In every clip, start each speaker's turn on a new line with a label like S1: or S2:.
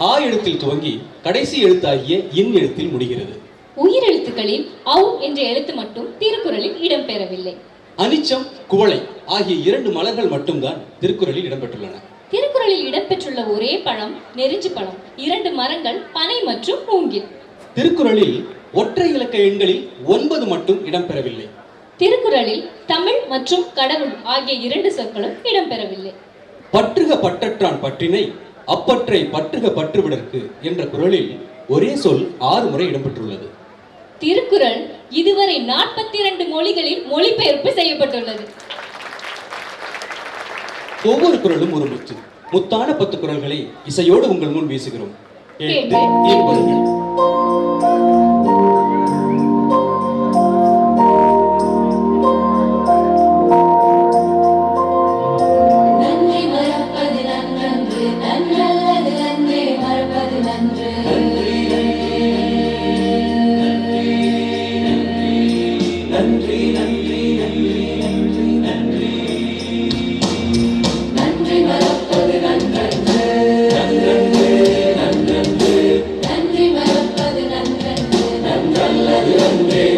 S1: ஆ எழுத்தில் துவங்கி கடைசி எழுத்தாகிய இன் எழுத்தில் முடிகிறது.
S2: உயிரெழுத்துக்களில் ஔ என்ற எழுத்து மட்டும் திருக்குறளில் இடம்பெறவில்லை.
S1: அனிச்சம் குவளை ஆகிய இரண்டு மலர்கள் மட்டும்தான் திருக்குறளில் இடம்பெற்றுள்ளன.
S2: திருக்குறளில் இடம்பெற்றுள்ள ஒரே பழம் நெருஞ்சி பழம். இரண்டு மரங்கள் பனை மற்றும் மூங்கில்.
S1: திருக்குறளில் ஒற்றை இலக்க எண்களில் ஒன்பது மட்டும் இடம்பெறவில்லை.
S2: திருக்குறளில் தமிழ் மற்றும் கடவுள் ஆகிய இரண்டு சொற்களும் இடம்பெறவில்லை.
S1: பற்றுக பற்றற்றான் பற்றினை அப்பற்றை பற்றுக பற்றுவிடற்கு என்ற குறளில் ஒரே சொல் ஆறு முறை இடம்பெற்றுள்ளது.
S2: திருக்குறள் இதுவரை நாற்பத்தி இரண்டு மொழிகளில் மொழிபெயர்ப்பு செய்யப்பட்டுள்ளது.
S1: ஒவ்வொரு குறளும் ஒரு முத்து. முத்தான பத்து குறள்களை இசையோடு உங்கள் முன் வீசுகிறோம்.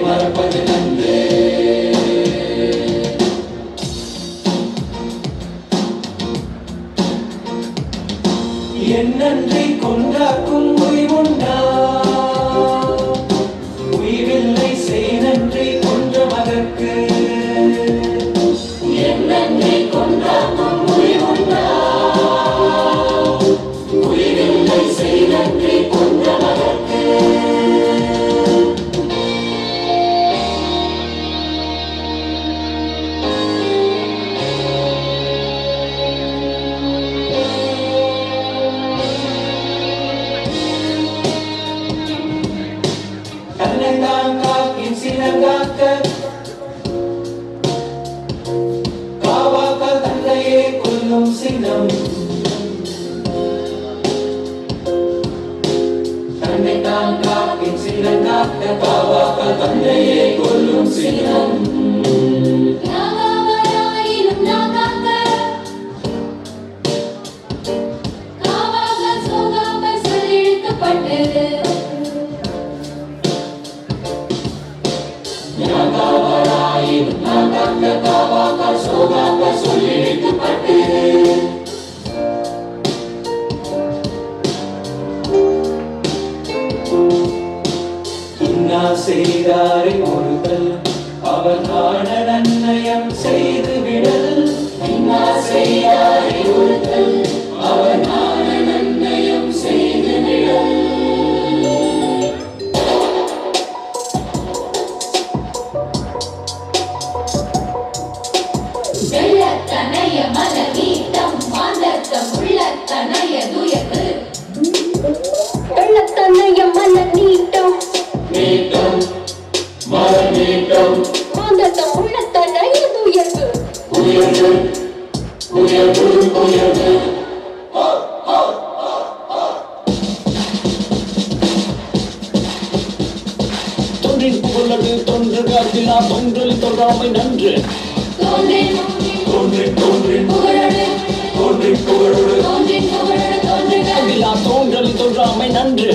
S3: நன்றே மறப்பது நன்று
S4: என் நன்றி கொண்டாக்கும் உய்வுண்டா தன்னைத்தான் காக்கின் சினங்காக்க காவாக்க தந்தையே கொல்லும் சினம்
S3: யாகாவராயினும் யாகாக்க காவாக சோகாம
S4: அவர்
S5: உயர்வு
S4: உயர்வு உயர்வு
S6: தொன்றின் புகழது தொன்று காத்திலா தொன்றல் தொழாமை நன்று
S3: தோன்றின்
S4: தோன்றி தோன்றி தோன்றி
S6: தோன்றல் தொழாமை நன்று